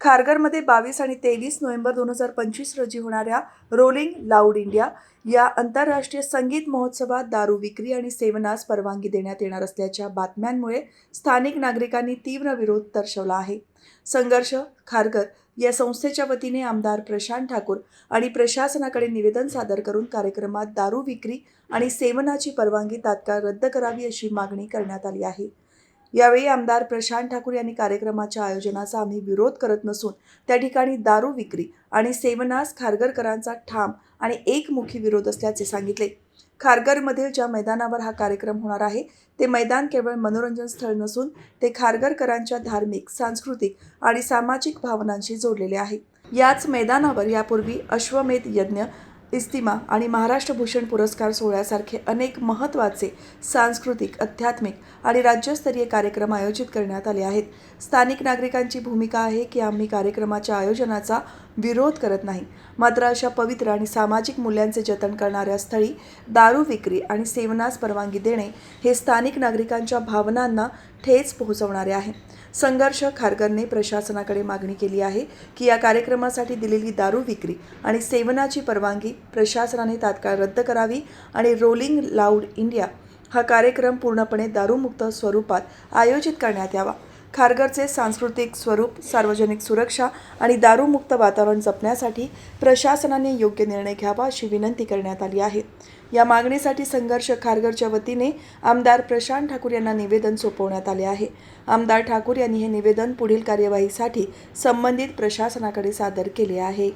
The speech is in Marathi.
खारघरमध्ये बावीस आणि तेवीस नोव्हेंबर दोन हजार पंचवीस रोजी होणाऱ्या रोलिंग लाऊड इंडिया या आंतरराष्ट्रीय संगीत महोत्सवात दारू विक्री आणि सेवनास परवानगी देण्यात येणार असल्याच्या बातम्यांमुळे स्थानिक नागरिकांनी तीव्र विरोध दर्शवला आहे. संघर्ष खारघर या संस्थेच्या वतीने आमदार प्रशांत ठाकूर आणि प्रशासनाकडे निवेदन सादर करून कार्यक्रमात दारू विक्री आणि सेवनाची परवानगी तात्काळ रद्द करावी अशी मागणी करण्यात आली आहे. यावेळी आमदार प्रशांत ठाकूर यांनी कार्यक्रमाच्या आयोजनाचा आम्ही विरोध करत नसून त्या ठिकाणी दारू विक्री आणि सेवनास खारगरकरांचा ठाम आणि एकमुखी विरोध असल्याचे सांगितले. खारगरमधील ज्या मैदानावर हा कार्यक्रम होणार आहे ते मैदान केवळ मनोरंजन स्थळ नसून ते खारगरकरांच्या धार्मिक सांस्कृतिक आणि सामाजिक भावनांशी जोडलेले आहे. याच मैदानावर यापूर्वी अश्वमेध यज्ञ इस्तिमा आणि महाराष्ट्र भूषण पुरस्कार सोहळ्यासारखे अनेक महत्त्वाचे सांस्कृतिक आध्यात्मिक आणि राज्यस्तरीय कार्यक्रम आयोजित करण्यात आले आहेत. स्थानिक नागरिकांची भूमिका आहे की आम्ही कार्यक्रमाच्या आयोजनाचा विरोध करत नाही. मात्र अशा पवित्र आणि सामाजिक मूल्यांचे जतन करणाऱ्या स्थळी दारू विक्री आणि सेवनास परवानगी देणे हे स्थानिक नागरिकांच्या भावनांना ठेच पोहोचवणारे आहे. संघर्ष खारगरने प्रशासनाकडे मागणी केली आहे की या कार्यक्रमासाठी दिलेली दारू विक्री आणि सेवनाची परवानगी प्रशासनाने तात्काळ रद्द करावी आणि रोलिंग लाऊड इंडिया हा कार्यक्रम पूर्णपणे दारूमुक्त स्वरूपात आयोजित करण्यात यावा. खारघरचे सांस्कृतिक स्वरूप सार्वजनिक सुरक्षा आणि दारूमुक्त वातावरण जपण्यासाठी प्रशासनाने योग्य निर्णय घ्यावा अशी विनंती करण्यात आली आहे. या मागणीसाठी संघर्ष खारघरच्या वतीने आमदार प्रशांत ठाकूर यांना निवेदन सोपवण्यात आले आहे. आमदार ठाकूर यांनी हे निवेदन पुढील कार्यवाहीसाठी संबंधित प्रशासनाकडे सादर केले आहे.